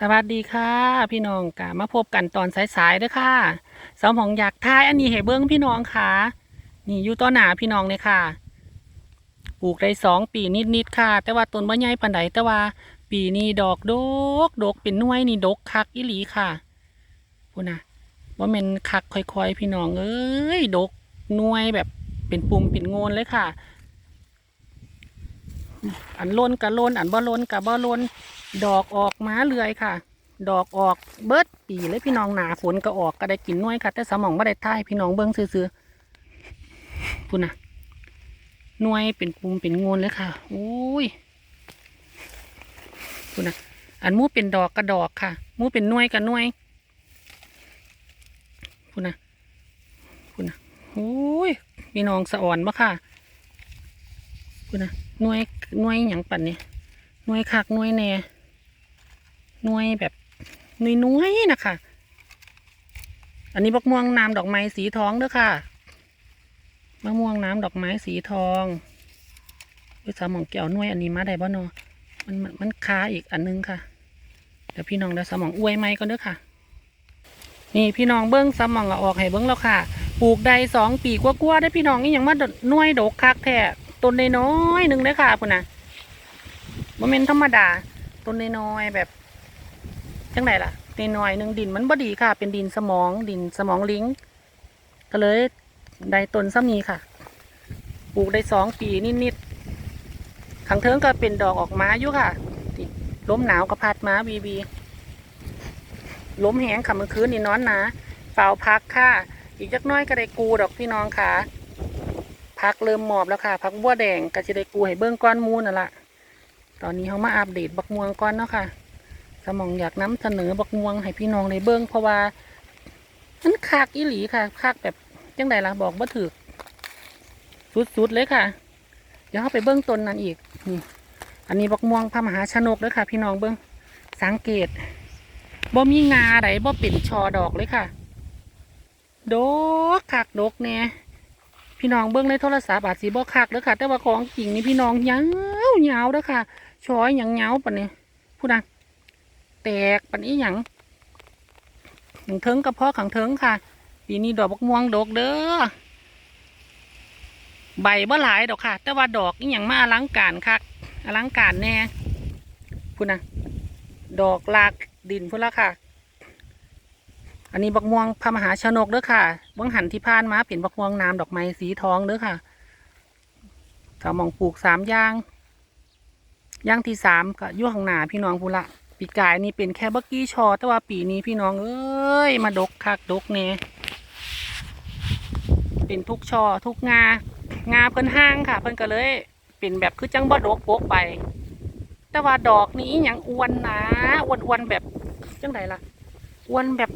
สวัสดีค่ะ พี่น้องกะมาพบกันตอนสายๆเด้อค่ะสมองอยากทายอันนี้ให้เบิ้งพี่น้องค่ะนี่อยู่ต้นหนาพี่น้องเลยค่ะ ปลูกได้สองปีนิดๆค่ะ แต่ว่าต้นบ่ใหญ่ปานใดแต่ว่า ปีนี้ดอกดกดกเป็นน่วยนี่ดกคักอีหลีค่ะพูดนะว่ามันคักค่อยๆ พี่น้องเอ้ยดกน่วยแบบเป็นปุ่มเป็นโงนเลยค่ะ อันล้นกับล้นอันบ่ล้นกับบ่ล้น ดอกออกมาเรื่อยค่ะ ดอกออกเบิดปีเลยพี่น้องหนาฝนก็ออกก็ได้กินน้อยค่ะ แต่สมองไม่ได้ท่ายพี่น้องเบิ้งซื่อๆพูดนะน่วยเป็นปุ่มเป็นงนเลยค่ะโอ้ยพูดนะอันมูเป็นดอกกระดอกค่ะ มูเป็นน่วยกับน่วยพูดนะพูดนะโอ้ยพี่น้องสะอ่อนมะค่ะพูดนะน่วยน่วยหยังปั่นเนี่ยน่วยคักน่วยแน่ หน่วยแบบน่วยน้อยๆนะคะ อันนี้บักม่วงน้ำดอกไม้สีทองเด้อค่ะมะม่วงน้ำดอกไม้สีทองวิสาหมองแก้วน่วยอันนี้มาได้บ่เนอมันมันมันคาอีกอันนึงค่ะ เดี๋ยวพี่น้องเดี๋ยวสมองอวยไม้ก่อนเด้อค่ะ นี่พี่น้องเบิ้งสมองออกให้เบิ้งแล้วค่ะ ปลูกได้สองปีกว่าๆได้พี่น้องนี่ยังมาน่วยดกคักแท้ต้นน้อยๆหนึ่งเด้อค่ะพุ่นนะบ่แม่นธรรมดาต้นน้อยๆแบบ จังไหนล่ะน้อยหนึ่งดินมันบ่ดีค่ะ เป็นดินสมองดินสมองลิงก็เลยได้ต้นซ้ำนี้ค่ะ ปลูกได้สองปีนิดๆขังเทิงก็เป็นดอกออกมาอยู่ค่ะล้มหนาวก็พัดมาบีบีล้มแหงค่ะเมื่อคืนนี่นอนนาเปล่าพักค่ะ อีกจักน้อยก็ได้กูดอกพี่น้องค่ะ พักเริ่มหมอบแล้วค่ะ พักบัวแดงก็จะได้กูให้เบิ้งก้อนมูนั่นละตอนนี้เขามาอัปเดตบักม่วงก่อนเนาะค่ะ สมองอยากน้ำเสนอบักม่วงให้พี่น้องได้เบิ้งเพราะว่ามันคักอีหลีค่ะคักแบบจังใดล่ะบอกบ่าถือสุดๆเลยค่ะ เดี๋ยวเข้าไปเบิ้งต้นนั้นอีกนี่อันนี้บักม่วงพระมหาชนกเลยค่ะ พี่น้องเบิ้งสังเกตบ่มีงาใดบ่เป็นชอดอกเลยค่ะดกคักดกเนี่ยพี่น้องเบิ้งในโทรศัพท์อาจสีบ่คักเลยค่ะ แต่ว่าของจริงนี่พี่น้องยาวยาวเด้อค่ะช้อยหยังเหงาปะเนี่ยพูดนะ แตกปันนี้หยังขังเทิงกระเพาะขังเทิงค่ะ ปีนี้ดอกบักม่วงดอกเด้อ ใบบ่หลายดอกค่ะ แต่ว่าดอกนี่หยังมาอลังการค่ะอลังการแน่พูดนะดอกลากดินพูดละค่ะ อันนี้บักม่วงพระมหาชนกเด้อค่ะบังหันที่พานมาเป็นบักม่วงน้ำดอกไม้สีทองเด้อค่ะสามองปลูกสามย่างย่างที่สามก็ยุ่ข้างหน้าพี่น้องพูนละ ปีกายนี่เป็นแค่บักกี้ชอแต่ว่าปีนี้พี่น้องเอ้ยมาดกคักดกเนี่ยเป็นทุกชอทุกงางาเพิ่นห้างค่ะ เพิ่นก็เลย เป็นแบบคือจังบ่ดกโปกไป แต่ว่าดอกนี้อย่างอ้วนนะอ้วนอ้วนแบบจังไดล่ะอ้วนแบบ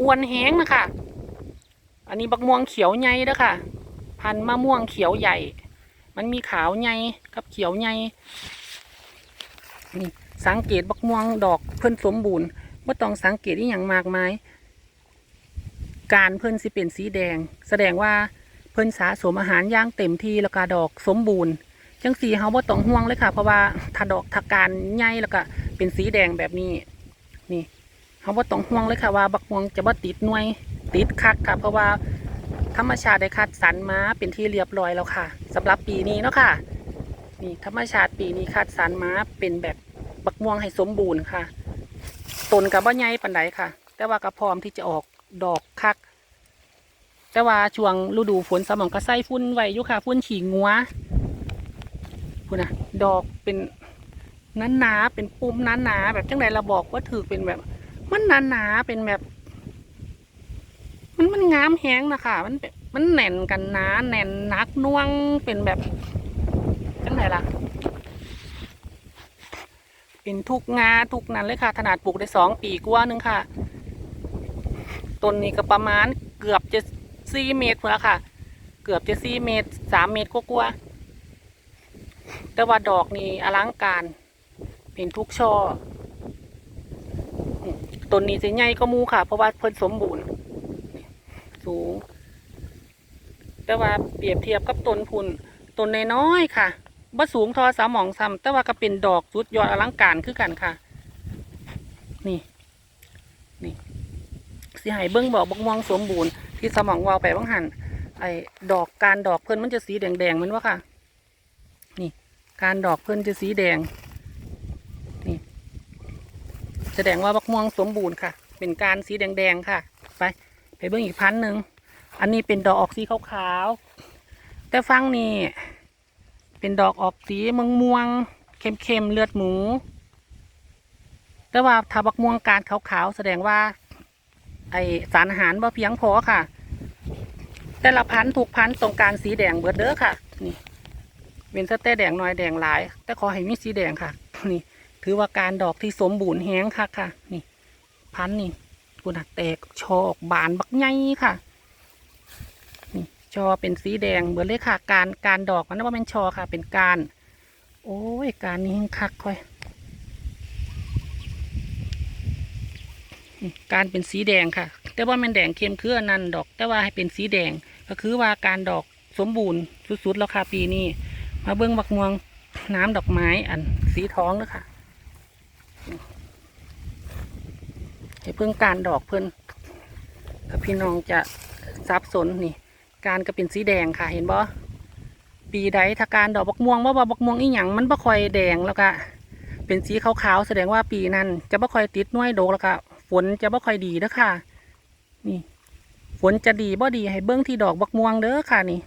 อ้วนแห้งนะคะอันนี้บักม่วงเขียวใหญ่เด้อค่ะ พันมะม่วงเขียวใหญ่ มันมีขาวใหญ่กับเขียวใหญ่นี่ สังเกตบักม่วงดอกเพิ่นสมบูรณ์ว่าต้องสังเกตอีหยังมากมาย การเพิ่นสิเป็นสีแดง แสดงว่าเพิ่นสะสมอาหารย่างเต็มที่แล้วก็ดอกสมบูรณ์ จังสีเฮาบ่ต้องห่วงเลยค่ะ เพราะว่าถ้าดอกถ้าการใหญ่แล้วก็เป็นสีแดงแบบนี้ นี่เฮาบ่ต้องห่วงเลยค่ะว่า บักม่วงจะบ่ติดหน่วยติดคักค่ะ เพราะว่าธรรมชาติได้คัดสรรมาเป็นที่เรียบร้อยแล้วค่ะสำหรับปีนี้เนาะค่ะ นี่ธรรมชาติปีนี้คัดสรรมาเป็นแบบ บักม่วงให้สมบูรณ์ค่ะต้นกับบ่ใหญ่ปานใดค่ะ แต่ว่าก็พร้อมที่จะออกดอกคัก แต่ว่าช่วงฤดูฝนสมองก็ใส่ฟุ้นไว้อยู่ค่ะฟุ้นขี่งัวพุ่นะดอกเป็นนั้นหนาเป็นปุ่มนั้นหนาแบบจังใดเราบอกว่าถือเป็นแบบ มันนาหนาเป็นแบบ มันมันงามแห้งนะคะมันมันแน่นกันหนาแน่นนักน่วงเป็นแบบจังไหนล่ะ เป็นทุกงาทุกนั้นเลยค่ะ ขนาดปลูกได้สองปีกว่านึงค่ะต้นนี้ก็ประมาณเกือบจะสี่เมตรแล้วค่ะ เกือบจะสี่เมตรสามเมตรกว่าๆแต่ว่าดอกนี่อลังการ เป็นทุกช่อต้นนี้จะใหญ่ก็มูค่ะ เพราะว่าเพิ่นสมบูรณ์สูง แต่ว่าเปรียบเทียบกับต้นพุนต้นน้อยๆค่ะ บ่สูงทอสามหมองซ้ำแต่ว่าก็เป็นดอกสุดยอดอลังการคือกันค่ะ นี่ นี่สิให้เบิ้งบอกบกม่วงสมบูรณ์ที่สมองวาวไปบางหันไอ้ดอกการดอกเพิ่อนมันจะสีแดงๆแมันวะค่ะ นี่ การดอกเพิ่อนจะสีแดง นี่ แสดงว่าบักม่วงสมบูรณ์ค่ะ เป็นการสีแดงๆค่ะ ไป ไปเบิ้งอีกพันหนึ่ง อันนี้เป็นดอกออกสีขาวๆแต่ฟังนี่ เป็นดอกออกสีม่วงม่วงๆเข้มเลือดหมู แต่ว่าถ้าบักม่วงการขาวๆแสดงว่า ไอสารอาหารบ่เพียงพอค่ะ แต่ละพันธุ์ถูกพันธุ์ตรงการสีแดงเบิดเด้อค่ะ นี่เป็นสเต้แดงน้อยแดงหลาย แต่ขอให้มีสีแดงค่ะ นี่ ถือว่าการดอกที่สมบูรณ์แห้งค่ะค่ะ นี่ พันธุ์นี่กุนักแตกชอกบานบักใหญ่ค่ะ ชอเป็นสีแดงเบิดเลยค่ะ การการดอกมันว่าเป็นชอค่ะ เป็นการ โอ้ยการนี้คักค่อย การเป็นสีแดงค่ะ แต่ว่ามันแดงเข้มคืออันนั้นดอก แต่ว่าให้เป็นสีแดง ก็คือว่าการดอกสมบูรณ์สุดๆแล้วค่ะปีนี้มาเบิ้งบักม่วงน้ำดอกไม้อันสีท้องแล้วค่ะให้เพิ่งการดอกเพิ่นถ้าพี่น้องจะซับสนนี่ การก็เป็นสีแดงค่ะเห็นบ่ปีใดถ้าการดอกบักม่วงว่าบักม่วงอีหยังมันบ่ค่อยแดงแล้วก็เป็นสีขาวๆแสดงว่าปีนั้น จะบ่ค่อยติดน้วยโดกแล้วก็ฝนจะบ่ค่อยดีเด้อค่ะ นี่ ฝนจะดีบ่ดีให้เบิ้งที่ดอกบักม่วงเด้อค่ะนี่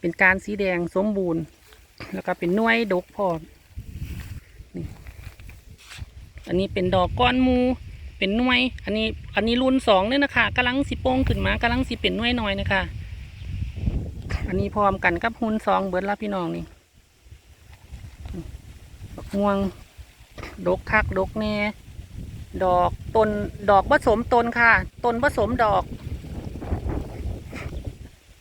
เป็นการสีแดงสมบูรณ์ แล้วก็เป็นน่วยดกพอนี่อันนี้เป็นดอกก้อนมู เป็นหน่วย อันนี้ อันนี้รุ่นสองเนี่ยนะคะกำลังสิโป่งขึ้นมากำลังสิเป็นหน่วยน้อยนะคะ อันนี้พร้อมกันกับหุ่นสองเบิดแล้วพี่น้องนี่บักม่วง ดกคักดกแน่ดอกต้นดอกผสมต้นค่ะต้นผสมดอก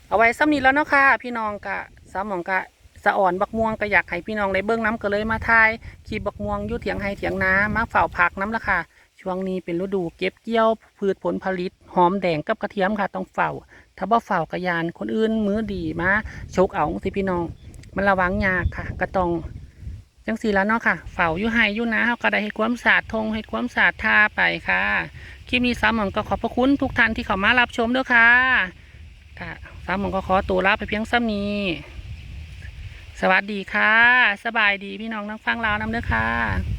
เอาไว้ซ้ำนี้แล้วเนาะค่ะ พี่น้องกะสามหมองกะสะอ่อนบักม่วงก็อยากให้พี่น้องได้เบิ้องน้ำก็เลยมาทายขีบักม่วงยู่เถียงไห้เถียงน้ามาเฝ้าผักน้ำละค่ะ ช่วงนี้เป็นฤดูเก็บเกี่ยวพืชผลผลิต หอมแดงกับกระเทียมค่ะต้องเฝ้า ถ้าบ่เฝ้ากระยานคนอื่นมือดีมาโชกเอาสิพี่น้อง มันระวังยากค่ะก็ต้องจังสีแล้วเนาะค่ะเฝ้าอยู่ไฮอยู่นะเขาก็ได้ให้ความสะอาดทงให้ความสะอาดท่าไปค่ะคลิปนี้สามหมองก็ขอบพระคุณทุกท่านที่เข้ามารับชมด้วยค่ะค่ะสามหมองก็ขอตัวลาไปเพียงซ้ำนี้ สวัสดีค่ะ สบายดีพี่น้องทั้งฟังลาวนำเด้อค่ะ